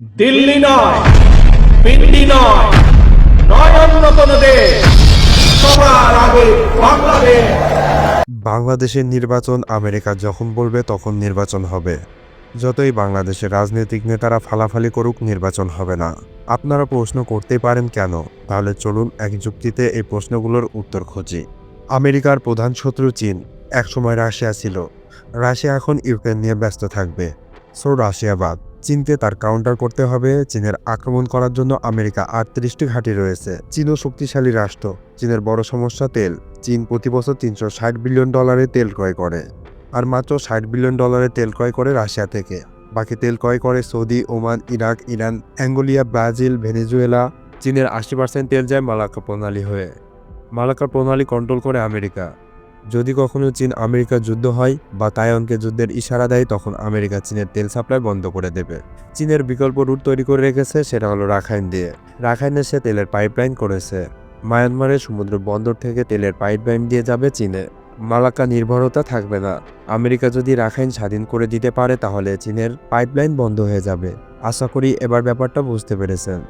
দিল্লি নয়, পিন্ডি নয় নয় অন্য কোনো দেশ। সবার আগে বাংলাদেশ। বাংলাদেশের নির্বাচন আমেরিকা যখন বলবে তখন নির্বাচন হবে। যতই বাংলাদেশের রাজনৈতিক নেতারা ফালাফালি করুক, নির্বাচন হবে না। আপনারা প্রশ্ন করতেই পারেন কেন? তাহলে চলুন এক যুক্তিতে এই প্রশ্নগুলোর উত্তর খুঁজি। আমেরিকার প্রধান শত্রু চীন। একসময় রাশিয়া ছিল। রাশিয়া এখন ইউক্রেন নিয়ে ব্যস্ত থাকবে। সো রাশিয়া বাদ চীনকে তার কাউন্টার করতে হবে। চীনের আক্রমণ করার জন্য আমেরিকা আটত্রিশটি ঘাঁটি রয়েছে। চীনও শক্তিশালী রাষ্ট্র। চীনের বড় সমস্যা তেল। চীন প্রতি বছর তিনশো ষাট বিলিয়ন ডলারে তেল ক্রয় করে। আর মাত্র ষাট বিলিয়ন ডলারে তেল ক্রয় করে রাশিয়া থেকে। বাকি তেল ক্রয় করে Saudi, Oman, Iraq, Iran, Angola, Brazil, Venezuela. চীনের আশি পার্সেন্ট তেল যায় মালাক্কা প্রণালী হয়ে। মালাক্কা প্রণালী কন্ট্রোল করে আমেরিকা। যদি কখনো চীন আমেরিকা যুদ্ধ হয় বা তাইওয়ানকে যুদ্ধের ইশারা দেয়, তখন আমেরিকা চীনের তেল সাপ্লাই বন্ধ করে দেবে। চীনের বিকল্প রুট তৈরি করে রেখেছে, সেটা হলো রাখাইন দিয়ে। রাখাইনে সে তেলের পাইপলাইন করেছে। মায়ানমারের সমুদ্র বন্দর থেকে তেলের পাইপলাইন দিয়ে যাবে চীনে। মালাক্কা নির্ভরতা থাকবে না। আমেরিকা যদি রাখাইন স্বাধীন করে দিতে পারে, তাহলে চীনের পাইপলাইন বন্ধ হয়ে যাবে। আশা করি এবার ব্যাপারটা বুঝতে পেরেছেন।